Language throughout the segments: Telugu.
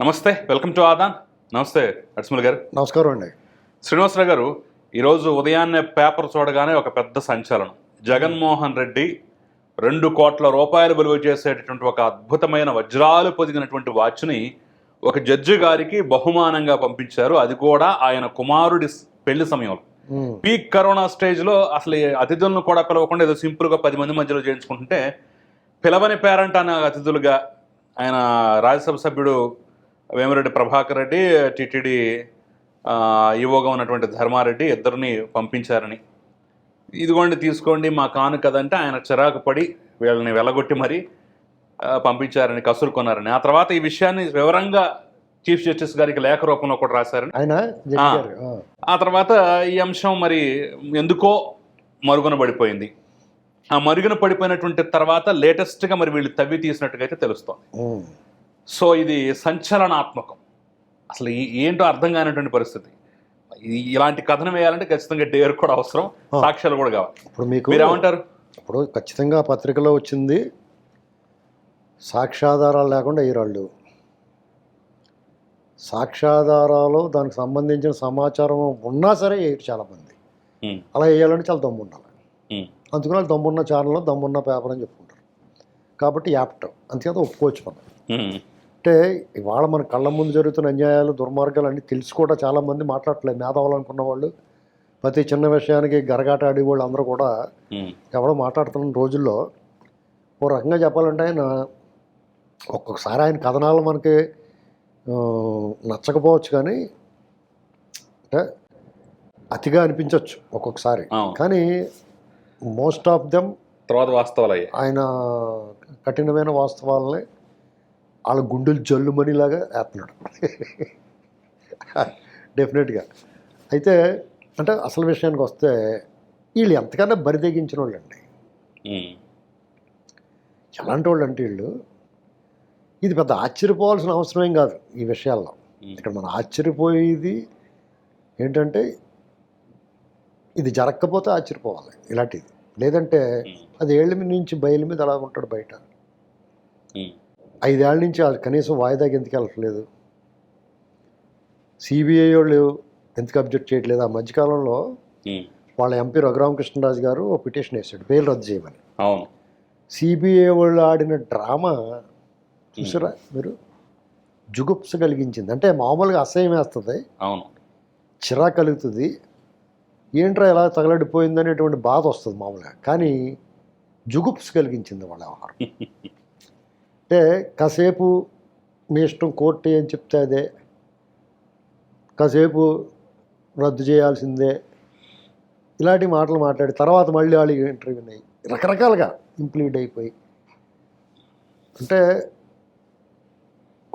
నమస్తే వెల్కమ్ టు ఆదాన్. నమస్తే అడ్స్మల్ గారు. నమస్కారం అండి. శ్రీనివాసరావు గారు ఈరోజు ఉదయాన్నే పేపర్ చూడగానే ఒక పెద్ద సంచలనం. జగన్మోహన్ రెడ్డి రెండు కోట్ల రూపాయలు విలువ చేసేటటువంటి ఒక అద్భుతమైన వజ్రాలు పొదిగినటువంటి వాచ్ని ఒక జడ్జి గారికి బహుమానంగా పంపించారు. అది కూడా ఆయన కుమారుడి పెళ్ళి సమయంలో. పీక్ కరోనా స్టేజ్లో అసలు అతిథులను కూడా పిలవకుండా ఏదో సింపుల్గా పది మంది మధ్యలో చేయించుకుంటుంటే పిలవని పేరెంట్ అనే అతిథులుగా ఆయన రాజ్యసభ సభ్యుడు వేమిరెడ్డి ప్రభాకర్ రెడ్డి టిటిడి ఈవోగా ఉన్నటువంటి ధర్మారెడ్డి ఇద్దరిని పంపించారని. ఇదిగోండి తీసుకోండి మా కాను కదంటే ఆయన చిరాకు పడి వీళ్ళని వెళ్ళగొట్టి మరి పంపించారని కసురుకున్నారని ఆ తర్వాత ఈ విషయాన్ని వివరంగా చీఫ్ జస్టిస్ గారికి లేఖ రూపంలో కూడా రాశారని. ఆ. తర్వాత ఈ అంశం మరి ఎందుకో మరుగున పడిపోయింది. ఆ మరుగున పడిపోయినటువంటి తర్వాత లేటెస్ట్గా మరి వీళ్ళు తవ్వి తీసినట్టుగా అయితే తెలుస్తోంది ఉమ్, సో ఇది సంచలనాత్మకం. అసలు ఏంటో అర్థం కానటువంటి పరిస్థితి. ఇలాంటి కథనం వేయాలంటే ఖచ్చితంగా డేర్ కూడా అవసరం. సాక్ష్యాలు కూడా కావాలి. ఇప్పుడు మీకు మీరు ఏమంటారు ఇప్పుడు ఖచ్చితంగా పత్రికలో వచ్చింది సాక్ష్యాధారాలు లేకుండా వేయరాళ్ళు సాక్ష్యాధారాలు దానికి సంబంధించిన సమాచారం ఉన్నా సరే వేయరు చాలామంది. అలా వేయాలంటే చాలా దమ్ము ఉండాలి. అందుకని వాళ్ళు దమ్మున్న ఛానల్లో దమ్మున్న పేపర్ అని చెప్పుకుంటారు. కాబట్టి యాప్ట్. అంతేకాదు ఒప్పుకోవచ్చు మనం. అంటే ఇవాళ మన కళ్ళ ముందు జరుగుతున్న అన్యాయాలు దుర్మార్గాలు అన్నీ తెలిసి కూడా చాలామంది మాట్లాడట్లేదు. మేధావులు అనుకున్న వాళ్ళు ప్రతి చిన్న విషయానికి గరగాట ఆడే వాళ్ళు అందరూ కూడా ఎవడో మాట్లాడుతున్న రోజుల్లో ఓ రకంగా చెప్పాలంటే ఆయన ఒక్కొక్కసారి ఆయన కథనాలు మనకి నచ్చకపోవచ్చు కానీ అంటే అతిగా అనిపించవచ్చు ఒక్కొక్కసారి. కానీ మోస్ట్ ఆఫ్ దెమ్ తర్వాత వాస్తవాలు ఆయన కఠినమైన వాస్తవాలని వాళ్ళ గుండెలు జల్లుమనిలాగా వేస్తున్నాడు. డెఫినెట్గా. అయితే అంటే అసలు విషయానికి వస్తే వీళ్ళు ఎంతకన్నా బరిదెగించిన వాళ్ళు అండి ఉమ్, ఎలాంటి వాళ్ళు అంటే వీళ్ళు ఇది పెద్ద ఆశ్చర్యపోవాల్సిన అవసరం ఏం కాదు ఈ విషయాల్లో. ఇక్కడ మనం ఆశ్చర్యపోయేది ఏంటంటే ఇది జరగకపోతే ఆశ్చర్యపోవాలి ఇలాంటిది. లేదంటే అది ఏళ్ళ మీద నుంచి బయలు మీద అలా ఉంటాడు బయట. ఐదేళ్ళ నుంచి అది కనీసం వాయిదాకి ఎందుకు వెళ్ళట్లేదు? సిబిఐ వాళ్ళు ఎందుకు అబ్జెక్ట్ చేయట్లేదు? ఆ మధ్యకాలంలో వాళ్ళ ఎంపీ రఘురామకృష్ణరాజు గారు ఓ పిటిషన్ వేసాడు బెయిల్ రద్దు చేయమని. అవును. సిబిఐ వాళ్ళు ఆడిన డ్రామా చూసారా మీరు? జుగుప్స కలిగించింది. అంటే మామూలుగా అసహ్యం వేస్తుంది. అవును. చిరా కలుగుతుంది. ఏంట్రా ఎలా తగలడిపోయింది అనేటువంటి బాధ వస్తుంది మామూలుగా. కానీ జుగుప్స్ కలిగించింది వాళ్ళ వ్యవహారం. అంటే కాసేపు మీ ఇష్టం కోర్టు ఏం చెప్తే అదే. కాసేపు రద్దు చేయాల్సిందే. ఇలాంటి మాటలు మాట్లాడి తర్వాత మళ్ళీ వాళ్ళు ఇంటర్వ్యూ అయ్యి రకరకాలుగా ఇంప్లీడ్ అయిపోయి. అంటే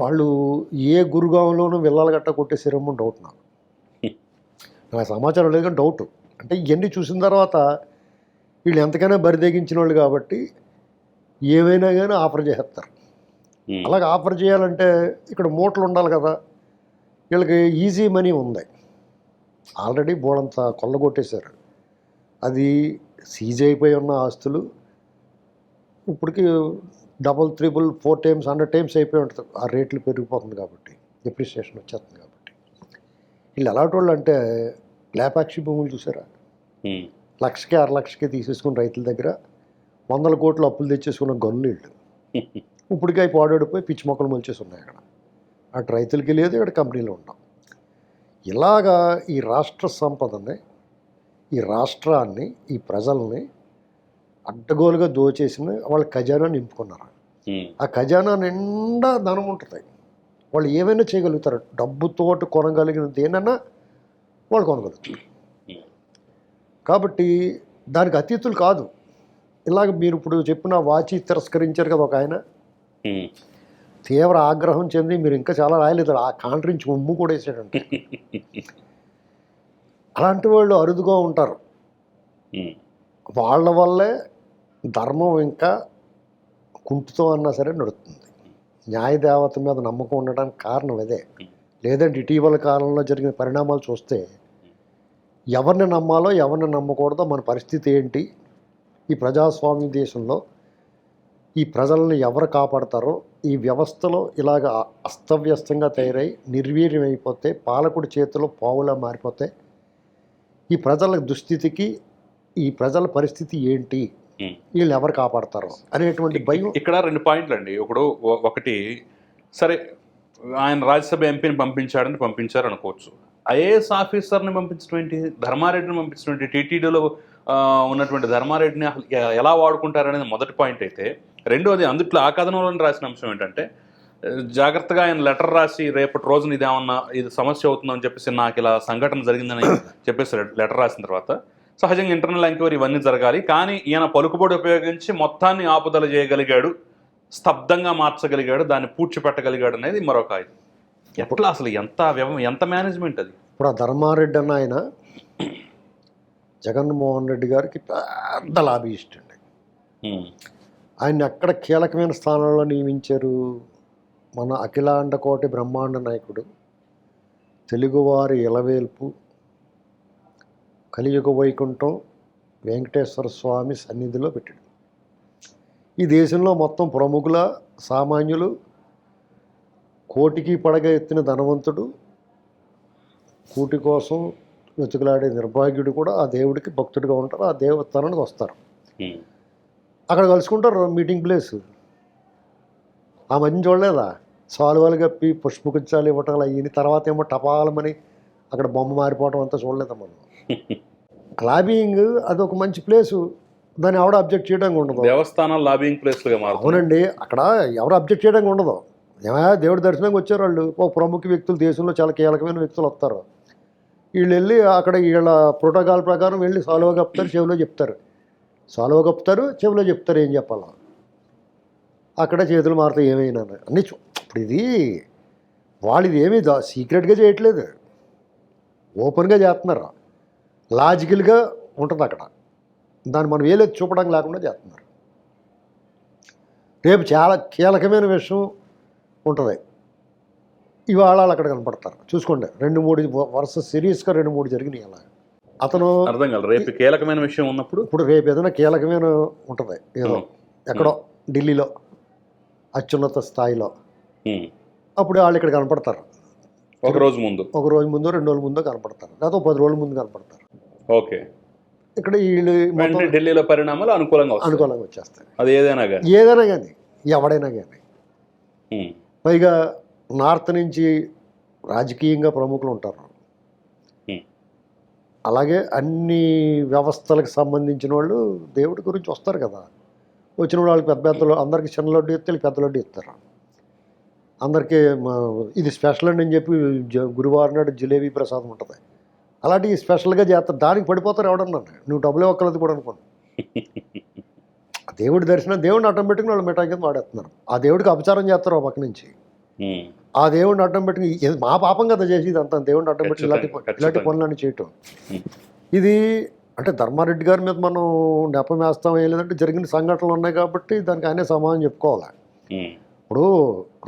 వాళ్ళు ఏ గురుగాంలోనూ వెళ్ళాలి గట్ట కొట్టేసారేమో డౌట్ నాకు. నాకు సమాచారం లేదు కానీ డౌట్ అంటే ఇవన్నీ చూసిన తర్వాత వీళ్ళు ఎంతకైనా బరిదెగించిన వాళ్ళు కాబట్టి ఏమైనా కానీ ఆఫర్ చేస్తారు అలాగే ఆఫర్ చేయాలంటే ఇక్కడ మూటలు ఉండాలి కదా. వీళ్ళకి ఈజీ మనీ ఉంది. ఆల్రెడీ బోడంత కొల్లగొట్టేశారు. అది సీజ్ అయిపోయి ఉన్న ఆస్తులు ఇప్పటికి double triple four times hundred times అయిపోయి ఉంటుంది. ఆ రేట్లు పెరిగిపోతుంది కాబట్టి డిప్రిసియేషన్ వచ్చేస్తుంది కాబట్టి. వీళ్ళు ఎలాంటి వాళ్ళు అంటే లేపాక్షి భూములు చూసారా? లక్షకి అర లక్షకి తీసేసుకుని రైతుల దగ్గర వందల కోట్లు అప్పులు తెచ్చేసుకున్న గనులు వీళ్ళు ఇప్పటికీ పాడాడిపోయి పిచ్చి మొక్కలు మొలిచేసి ఉన్నాయి అక్కడ. అటు రైతులకి లేదు ఇక్కడ కంపెనీలో ఉన్నాం. ఇలాగా ఈ రాష్ట్ర సంపదని ఈ రాష్ట్రాన్ని ఈ ప్రజల్ని అడ్డగోలుగా దోచేసిన వాళ్ళ ఖజానా నింపుకున్నారు? ఆ ఖజానా నిండా ధనం ఉంటుంది. వాళ్ళు ఏమైనా చేయగలుగుతారు? డబ్బుతోటి కొనగలిగిన దేనన్నా వాళ్ళు కొనగలుగుతారు. కాబట్టి దానికి అతీతులు కాదు. ఇలాగ మీరు ఇప్పుడు చెప్పిన వాచి తిరస్కరించారు కదా ఒక ఆయన. తీవ్ర ఆగ్రహం చెంది మీరు ఇంకా చాలా రాయలేదు. ఆ కాంట్రించి ఉమ్ము కూడా వేసాడంటే. అలాంటి వాళ్ళు అరుదుగా ఉంటారు. వాళ్ళ వల్లే ధర్మం ఇంకా కుంటుతో అన్నా సరే నడుస్తుంది న్యాయదేవత మీద నమ్మకం ఉండడానికి కారణం అదే లేదంటే ఇటీవల కాలంలో జరిగిన పరిణామాలు చూస్తే ఎవరిని నమ్మాలో ఎవరిని నమ్మకూడదో మన పరిస్థితి ఏంటి? ఈ ప్రజాస్వామ్య దేశంలో ఈ ప్రజలను ఎవరు కాపాడతారో ఈ వ్యవస్థలో ఇలాగ అస్తవ్యస్తంగా తయారై నిర్వీర్యం అయిపోతే పాలకుడి చేతిలో పావులా మారిపోతే ఈ ప్రజల దుస్థితికి ఈ ప్రజల పరిస్థితి ఏంటి. వీళ్ళు ఎవరు కాపాడతారో అనేటువంటి భయం ఇక్కడ రెండు పాయింట్లు అండి ఒకడు ఒ- ఒకటి సరే ఆయన రాజ్యసభ ఎంపీని పంపించాడని పంపించారు అనుకోవచ్చు ఐఏఎస్ ఆఫీసర్ని పంపించడం ఏంటి? ధర్మారెడ్డిని పంపించడం ఏంటి? టీటీడీలో ఉన్నటువంటి ధర్మారెడ్డిని ఎలా వాడుకుంటారనేది మొదటి పాయింట్ అయితే రెండోది అందుట్లో ఆ కథనంలో రాసిన అంశం ఏంటంటే జాగ్రత్తగా ఆయన లెటర్ రాసి రేపటి రోజున ఇది ఏమన్నా ఇది సమస్య అవుతుందని చెప్పేసి నాకు ఇలా సంఘటన జరిగిందని చెప్పేసి లెటర్ రాసిన తర్వాత సహజంగా ఇంటర్నల్ ఎంక్వైరీ ఇవన్నీ జరగాలి కానీ ఈయన పలుకుబడి ఉపయోగించి మొత్తాన్ని ఆపుదల చేయగలిగాడు స్తబ్దంగా మార్చగలిగాడు దాన్ని పూడ్చిపెట్టగలిగాడు అనేది మరొక ఇది ఎట్లా అసలు ఎంత వ్యవ ఎంత మేనేజ్మెంట్ అది? ఇప్పుడు ఆ ధర్మారెడ్డి అన్న ఆయన జగన్మోహన్ రెడ్డి గారికి పెద్ద లాబీయిస్ట్ అండి ఉమ్, ఆయన ఎక్కడ కీలకమైన స్థానంలో నియమించారు? మన అఖిలాండ కోటి బ్రహ్మాండ నాయకుడు తెలుగువారి ఇలవేల్పు కలియుగ వైకుంఠం వెంకటేశ్వర స్వామి సన్నిధిలో పెట్టాడు. ఈ దేశంలో మొత్తం ప్రముఖుల సామాన్యులు కోటికి పడగ ఎత్తిన ధనవంతుడు కూటి కోసం వెతుకులాడే నిర్భాగ్యుడు కూడా ఆ దేవుడికి భక్తుడిగా ఉంటారు ఆ దేవస్థానానికి వస్తారు. అక్కడ కలుసుకుంటారు మీటింగ్ ప్లేస్. ఆ మధ్య చూడలేదా? సాల్వాలు కప్పి పుష్పగుచ్చాలు ఇవ్వటం అయ్యి తర్వాత ఏమో టపాలమని అక్కడ బొమ్మ మారిపోవటం అంతా చూడలేదా మనం? క్లాబింగ్ అది ఒక మంచి ప్లేసు. దాన్ని ఎవడ అబ్జెక్ట్ చేయడానికి ఉండదు. దేవస్థానాలు లాబింగ్ ప్లేస్లుగా మారుతుంది. అవునండి అక్కడ ఎవరు అబ్జెక్ట్ చేయడానికి ఉండదు. ఏమయ్యా దేవుడి దర్శనంకి వచ్చారు వాళ్ళు. ఓ ప్రముఖ వ్యక్తులు దేశంలో చాలా కీలకమైన వ్యక్తులు వస్తారు. వీళ్ళు వెళ్ళి అక్కడ వీళ్ళ ప్రోటోకాల్ ప్రకారం వెళ్ళి సాల్వ కప్పుతారు చెవిలో చెప్తారు. సాల్వ కప్పుతారు చెవిలో చెప్తారు ఏం చెప్పాలో. అక్కడ చేతులు మారుతాయి ఏమైనా అన్నీ ఇప్పుడు ఇది వాళ్ళు ఇది ఏమీ దా సీక్రెట్గా చేయట్లేదు. ఓపెన్గా చేస్తున్నారు. లాజికల్గా ఉంటుంది అక్కడ. దాన్ని మనం వేలెత్తి చూపడం లేకుండా చేస్తున్నారు. రేపు చాలా కీలకమైన విషయం ఉంటుంది. ఇవాళ వాళ్ళు అక్కడ కనపడతారు. చూసుకోండి రెండు మూడు వరుస సిరీస్గా రెండు మూడు జరిగినాయి అలా. అతను అర్థం కాదు రేపు కీలకమైన విషయం ఉన్నప్పుడు? ఇప్పుడు రేపు ఏదైనా కీలకమైన ఉంటుంది. ఏదో. ఎక్కడో ఢిల్లీలో అత్యున్నత స్థాయిలో. అప్పుడు వాళ్ళు ఇక్కడ కనపడతారు. ఒక రోజు ముందు? ఒక రోజు ముందో రెండు రోజుల ముందో కనపడతారు. లేదా ఒక పది రోజుల ముందు కనపడతారు. ఓకే. ఇక్కడ వీళ్ళు ఢిల్లీలో పరిణామాలు అనుకూలంగా అనుకూలంగా వచ్చేస్తాయి. అది ఏదైనా కానీ? ఏదైనా కానీ ఎవడైనా కానీ. పైగా నార్త్ నుంచి రాజకీయంగా ప్రముఖులు ఉంటారు. అలాగే అన్ని వ్యవస్థలకు సంబంధించిన వాళ్ళు దేవుడి గురించి వస్తారు కదా. వచ్చిన వాళ్ళకి పెద్ద పెద్దలు అందరికి చిన్న లడ్డు ఇస్తే వీళ్ళకి పెద్ద లడ్డు ఇస్తారు. అందరికీ ఇది స్పెషల్ అండి అని చెప్పి గురువారం నాడు జిలేబీ ప్రసాదం ఉంటుంది. అలాంటివి స్పెషల్గా చేస్తారు దానికి పడిపోతారు ఎవడన్నా నువ్వు డబ్బులే ఒక్కలేదు కూడా అనుకోండి దేవుడి దర్శనం దేవుడిని ఆటోమేటిక్గా వాళ్ళు మిఠాయి కింద వాడేస్తున్నారు. ఆ దేవుడికి అపచారం చేస్తారు ఆ పక్క నుంచి. ఆ దేవుడిని అడ్డం పెట్టుకుని మా పాపం కదా చేసేది అంతా దేవుడిని అడ్డం పెట్టి ఇలాంటి ఇలాంటి. పనులన్నీ చేయటం. ఇది అంటే ధర్మారెడ్డి గారి మీద మనం నెపం వేస్తాం ఏం లేదంటే జరిగిన సంఘటనలు ఉన్నాయి కాబట్టి దానికి ఆయనే సమాధానం చెప్పుకోవాలి? ఇప్పుడు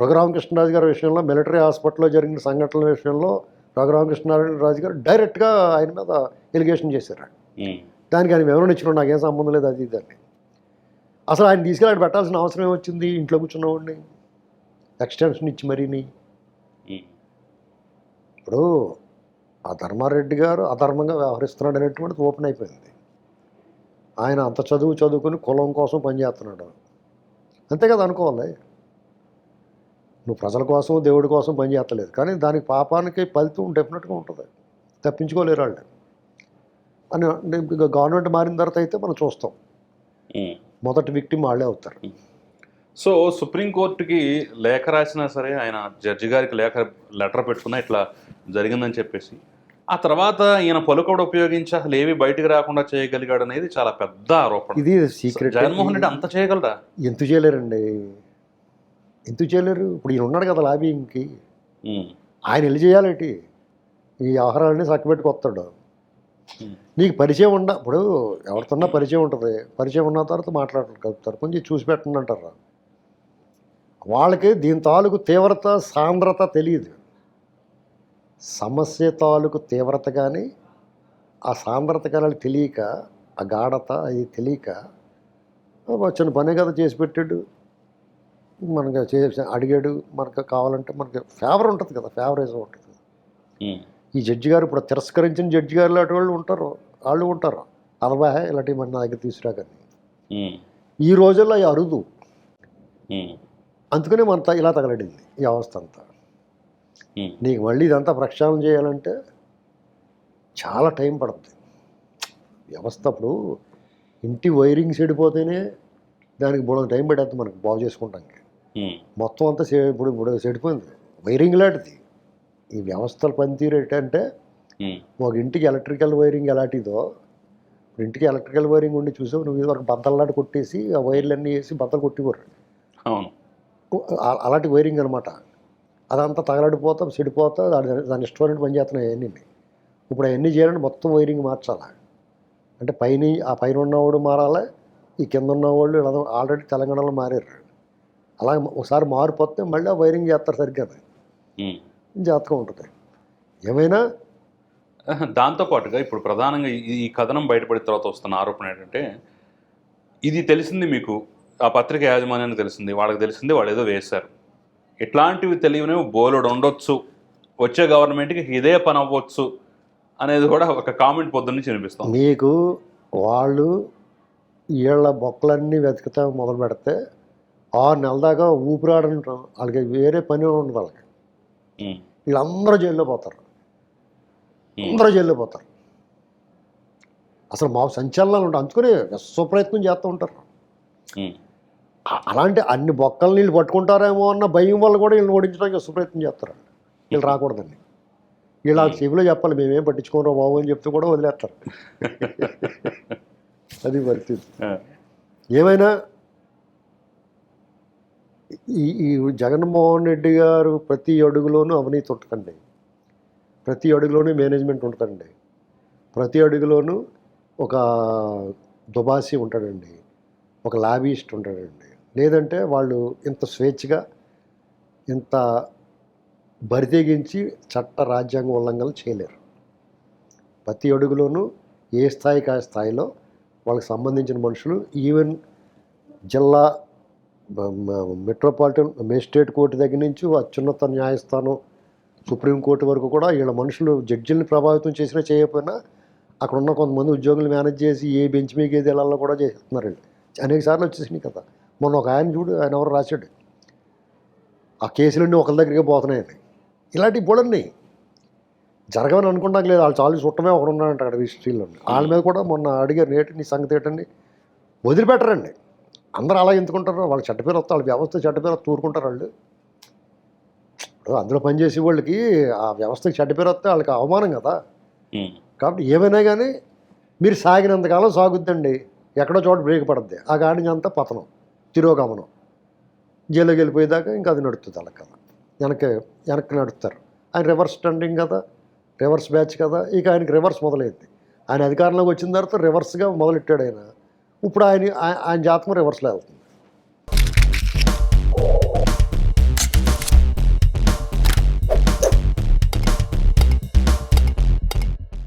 రఘురామకృష్ణరాజు గారి విషయంలో మిలిటరీ హాస్పిటల్లో జరిగిన సంఘటనల విషయంలో రఘురామకృష్ణరాజు గారు డైరెక్ట్గా ఆయన మీద ఎలిగేషన్ చేశారు దానికి ఆయన వివరణ ఇచ్చిన నాకేం సంబంధం లేదు అది ఇదని అసలు ఆయన తీసుకెళ్ళి పెట్టాల్సిన అవసరం ఏమొచ్చింది? ఇంట్లో కూర్చున్నవాడిని ఎక్స్టెన్షన్ ఇచ్చి మరీని ఇప్పుడు ఆ ధర్మారెడ్డి గారు అధర్మంగా వ్యవహరిస్తున్నాడు అనేటువంటిది ఓపెన్ అయిపోయింది. ఆయన అంత చదువు చదువుకుని కులం కోసం పనిచేస్తున్నాడు అంతే కదా అనుకోవాలి. నువ్వు ప్రజల కోసం దేవుడి కోసం పనిచేస్తలేదు కానీ దానికి పాపానికి ఫలితం డెఫినెట్గా ఉంటుంది. తప్పించుకోలేరు వాళ్ళు. అని గవర్నమెంట్ మారిన తర్వాత అయితే మనం చూస్తాం. మొదటి విక్టిమ్ వాళ్ళే అవుతారు. సో సుప్రీంకోర్టుకి లేఖ రాసినా సరే ఆయన జడ్జి గారికి లేఖ లెటర్ పెట్టుకున్నా ఇట్లా జరిగిందని చెప్పేసి. ఆ తర్వాత ఈయన పలుకడు ఉపయోగించి అసలు ఏవి బయటకు రాకుండా చేయగలిగాడు అనేది చాలా పెద్ద ఆరోపణ. ఇది సీక్రెట్ జగన్మోహన్ రెడ్డి అంత చేయగలరా? ఎందుకు చేయలేరండి? ఎందుకు చేయలేరు? ఇప్పుడు ఈయన ఉన్నాడు కదా లాబింగ్కి ఆయన వెళ్ళి చేయాలేటి? ఈ ఆహారాలన్నీ చక్కబెట్టుకు వస్తాడు ఉమ్, నీకు పరిచయం ఉండ ఇప్పుడు ఎవరితోన్నా పరిచయం ఉంటుంది. పరిచయం ఉన్న తర్వాత మాట్లాడతారు కొంచెం చూసి పెట్టండి అంటారు. వాళ్ళకి దీని తాలూకు తీవ్రత సాంద్రత తెలియదు. సమస్య తాలూకు తీవ్రత కానీ ఆ సాంద్రత కానీ తెలియక ఆ గాఢత అది తెలియక "ఓ, చిన్న పనే కదా చేసి పెట్టాడు. మనకి చే అడిగాడు మనకు కావాలంటే మనకి ఫేవర్ ఉంటుంది కదా ఫేవరేజ్ ఉంటుంది. ఈ జడ్జి గారు ఇప్పుడు తిరస్కరించిన జడ్జి గారు లాంటి వాళ్ళు ఉంటారు వాళ్ళు ఉంటారు. అలవా ఇలాంటివి మన నా దగ్గర తీసుకురాకని ఉమ్, ఈ రోజుల్లో అవి అరుదు అందుకనే మన ఇలా తగలడింది ఈ అవస్థ అంతా. నీకు మళ్ళీ ఇదంతా ప్రక్షాళన చేయాలంటే చాలా టైం పడుతుంది వ్యవస్థ అప్పుడు ఇంటి వైరింగ్ చెడిపోతేనే దానికి బోడ టైం పడేస్తుంది మనకు బాగు చేసుకుంటానికి ఉమ్, మొత్తం అంతా ఇప్పుడు ఇప్పుడు చెడిపోయింది. వైరింగ్ లాంటిది. ఈ వ్యవస్థల పనితీరు ఏంటంటే ఒక ఇంటికి ఎలక్ట్రికల్ వైరింగ్ ఎలాంటిదో ఇంటికి ఎలక్ట్రికల్ వైరింగ్ ఉండి చూసావు నువ్వు ఇది వరకు బద్దల్లాంటి కొట్టేసి ఆ వైర్లన్నీ వేసి బద్దలు కొట్టిపోరు. అవును. అలాంటి వైరింగ్ అనమాట అదంతా తగలడిపోతా చెడిపోతా దాని దాని ఇష్టమైన పని చేస్తున్నాయి అవన్నీ. ఇప్పుడు అవన్నీ చేయాలంటే మొత్తం వైరింగ్ మార్చాలి? అంటే పైన ఆ పైన ఉన్నవాడు మారాలి? ఈ కింద ఉన్నవాళ్ళు ఇలా ఆల్రెడీ తెలంగాణలో మారారు. అలా ఒకసారి మారిపోతే మళ్ళీ ఆ వైరింగ్ చేస్తారు సరిగ్గా. జాతకం ఉంటుంది. ఏమైనా? దాంతో పాటుగా ఇప్పుడు ప్రధానంగా ఈ ఈ కథనం బయటపడిన తర్వాత వస్తున్న ఆరోపణ ఏంటంటే ఇది తెలిసింది మీకు. ఆ పత్రిక యాజమాన్యానికి తెలిసింది. వాళ్ళకి తెలిసింది వాళ్ళు ఏదో వేశారు. ఇట్లాంటివి తెలియనివి బోలెడు ఉండొచ్చు. వచ్చే గవర్నమెంట్కి ఇదే పని అవ్వచ్చు అనేది కూడా ఒక కామెంట్ పొద్దున్న నుంచి వినిపిస్తాం మీకు వాళ్ళు వీళ్ళ బొక్కలన్నీ వెతుకుతా మొదలు పెడితే ఆరు నెలల దాకా ఊపిరాడని వాళ్ళకి వేరే పని ఉండదు వాళ్ళకి. వీళ్ళందరూ జైల్లో పోతారు. అందరూ జైల్లో పోతారు. అసలు మా సంచలనాలు ఉంటాయి. అందుకనే విశ్వ ప్రయత్నం చేస్తూ ఉంటారు. అలాంటి అన్ని బొక్కలు నీళ్ళు పట్టుకుంటారేమో అన్న భయం వల్ల కూడా వీళ్ళని ఓడించడానికి విశ్వ ప్రయత్నం చేస్తారు. వీళ్ళు రాకూడదండి. వీళ్ళు ఆ చెవిలో చెప్పాలి మేమేం పట్టించుకోరా బాబు అని చెప్తే కూడా వదిలేస్తారు. అది పరిస్థితి. ఏమైనా ఈ ఈ జగన్మోహన్ రెడ్డి గారు ప్రతి అడుగులోనూ అవినీతి ఉంటుందండి. ప్రతి అడుగులోనూ మేనేజ్మెంట్ ఉంటుందండి. ప్రతి అడుగులోనూ ఒక దుబాసి ఉంటాడండి. ఒక లాబీస్ట్ ఉంటాడండి. లేదంటే వాళ్ళు ఇంత స్వేచ్ఛగా ఇంత బరితెగించి చట్ట రాజ్యాంగ ఉల్లంఘనలు చేయలేరు. ప్రతి అడుగులోనూ ఏ స్థాయికి ఆ స్థాయిలో వాళ్ళకి సంబంధించిన మనుషులు ఈవెన్ జిల్లా మెట్రోపాలిటన్ మేజిస్ట్రేట్ కోర్టు దగ్గర నుంచి అత్యున్నత న్యాయస్థానం సుప్రీంకోర్టు వరకు కూడా వీళ్ళ మనుషులు జడ్జిల్ని ప్రభావితం చేసినా చేయకపోయినా అక్కడ ఉన్న కొంతమంది ఉద్యోగులు మేనేజ్ చేసి ఏ బెంచ్ మీద ఏది వెళ్ళాలో కూడా చేస్తున్నారండి. అనేక సార్లు వచ్చేసినాయి కదా. మొన్న ఒక ఆయన చూడు ఆయన ఎవరు రాశాడు. ఆ కేసులన్నీ ఒకరి దగ్గరికి పోతున్నాయని ఇలాంటివి బోడన్నాయి జరగవని అనుకుంటాం లేదు వాళ్ళు చాలు చుట్టమే ఒకడు ఉన్నాడంట అక్కడ హిస్టరీలో వాళ్ళ మీద కూడా మొన్న అడిగారు నేటి నీ సంగతి ఏంటండి? వదిలిపెట్టరండి. అందరూ అలా ఎందుకుంటారు? వాళ్ళ చెడ్డ పేరు వస్తే వాళ్ళ వ్యవస్థ చెడ్డ పేరు వస్తే ఊరుకుంటారు వాళ్ళు. అందులో పనిచేసే వాళ్ళకి ఆ వ్యవస్థకి చెడ్డ పేరు వస్తే వాళ్ళకి అవమానం కదా. కాబట్టి ఏమైనా కానీ మీరు సాగినంతకాలం సాగుద్దండి. ఎక్కడో చోట బ్రేక్ పడుద్ది. ఆ గాడి అంతా పతనం. తిరోగమనం. జైలుకి వెళ్ళిపోయేదాకా ఇంకా అది నడుస్తుంది అలా కదా వెనక్కి వెనక్కి నడుస్తారు. ఆయన రివర్స్ స్టండింగ్ కదా రివర్స్ బ్యాచ్ కదా ఇక ఆయనకి రివర్స్ మొదలైంది. ఆయన అధికారంలోకి వచ్చిన తర్వాత రివర్స్గా మొదలెట్టాడు ఆయన. ఇప్పుడు ఆయన ఆయ- ఆయన జాతకం రివర్స్లో వెళ్తుంది.